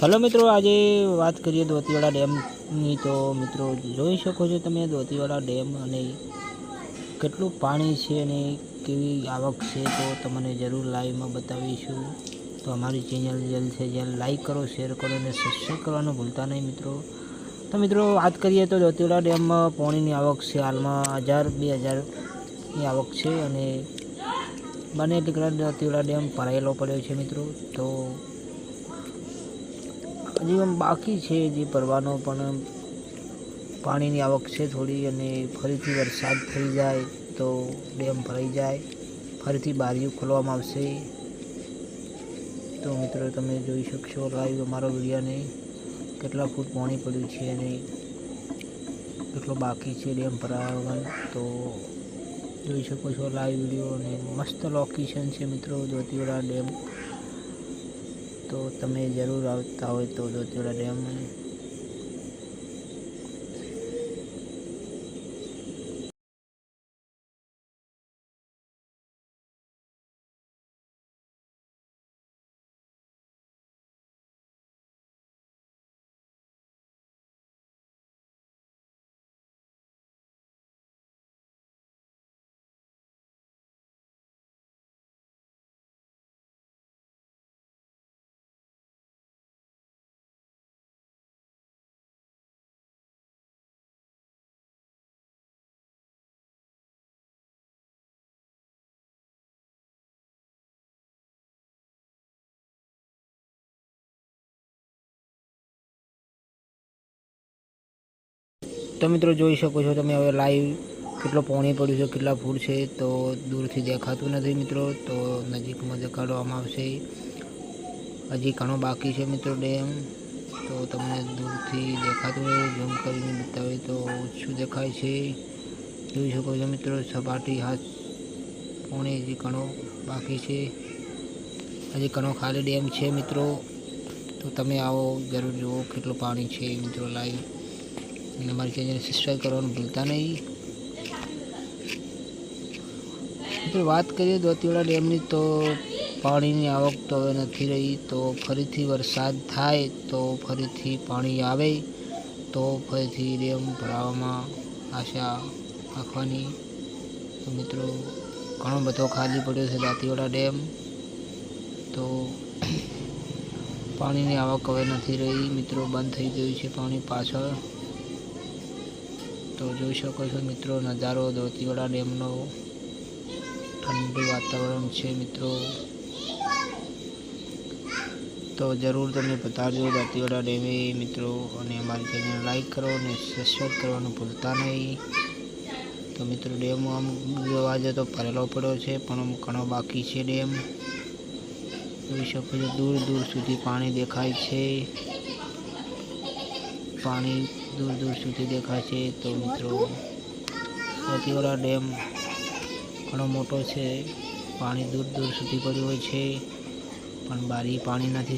Hello મિત્રો, આજે વાત કરીએ દોતીવાડા ડેમની. તો મિત્રો, જોઈ શકો છો તમે દોતીવાડા ડેમ અને કેટલું પાણી છે અને કેવી આવક છે. તો તમને જરૂર લાઈવમાં બતાવીશું. તો અમારી ચેનલ જેલ છે, જેલ લાઈક કરો, શેર કરો અને સબસ્ક્રાઈબ કરવાનું ભૂલતા નહીં મિત્રો. તો મિત્રો, વાત કરીએ તો ધોતીવાડા ડેમમાં પાણીની આવક છે. હાલમાં હજાર, બે હજારની આવક છે અને બને એટલી ધોતીવાડા ડેમ ભરાયેલો પડ્યો છે મિત્રો. તો હજી આમ બાકી છે જે ભરવાનો પણ પાણીની આવક છે થોડી અને ફરીથી વરસાદ થઈ જાય તો ડેમ ભરાઈ જાય. ફરીથી બારીઓ ખોલવામાં આવશે. તો મિત્રો, તમે જોઈ શકશો લાઈવ અમારો વિડીયોને કેટલા ફૂટ પાણી પડ્યું છે અને કેટલો બાકી છે ડેમ ભરાવા તો જોઈ શકો છો લાઈવ વીડિયો અને મસ્ત લોકેશન છે મિત્રો જ્યોતિવાડા ડેમ. તો તમે જરૂર આવતા હોય તો જ્યોતિવાડા ડેમ તો મિત્રો જોઈ શકો છો તમે હવે લાઈવ કેટલો પાણી પડ્યું છે, કેટલા ફૂટ છે, તો દૂરથી દેખાતું નથી મિત્રો, તો નજીકમાં દેખાડવામાં આવશે. હજી ઘણો બાકી છે મિત્રો ડેમ, તો તમને દૂરથી દેખાતું હોય ઝૂમ કરીને બતાવે તો ઓછું દેખાય છે. જોઈ શકો છો મિત્રો, સપાટી હાથ પાણી હજી ઘણો બાકી છે. હજી ઘણો ખાલી ડેમ છે મિત્રો, તો તમે આવો, જરૂર જુઓ કેટલું પાણી છે મિત્રો લાઈવ અને અમારી ચેનલને સબસ્ક્રાઈબ કરવાનું ભૂલતા નહીં. વાત કરીએ દોતીવાડા ડેમની, તો પાણીની આવક તો હવે નથી રહી, તો ફરીથી વરસાદ થાય, તો ફરીથી પાણી આવે, તો ફરીથી ડેમ ભરાવામાં આશા રાખવાની. તો મિત્રો, ઘણો બધો ખાલી પડ્યો છે દાંતીવાડા ડેમ. તો પાણીની આવક હવે નથી રહી, મિત્રો બંધ થઈ ગયું છે પાણી પાછળ. તો જોઈ શકો છો મિત્રો, નજારો દોતીવાડા ડેમનો ઠંડુ વાતાવરણ છે મિત્રો. તો જરૂર તમે બતાવજો દાંતીવાડા ડેમે મિત્રો, અને અમારી ચેનલ લાઈક કરો અને સબસ્ક્રાઈબ કરવાનું ભૂલતા નહીં. તો મિત્રો, ડેમ આમ જોવા તો ભરેલો પડ્યો છે, પણ આમ ઘણો બાકી છે ડેમ. જોઈ શકો છો દૂર દૂર સુધી પાણી દેખાય છે. પાણી દૂર દૂર સુધી દેખાય છે તો મિત્રો મોતીવાડા ડેમ ઘણો મોટો છે. પાણી દૂર દૂર સુધી પડ્યું હોય છે, પણ બારી પાણી નથી.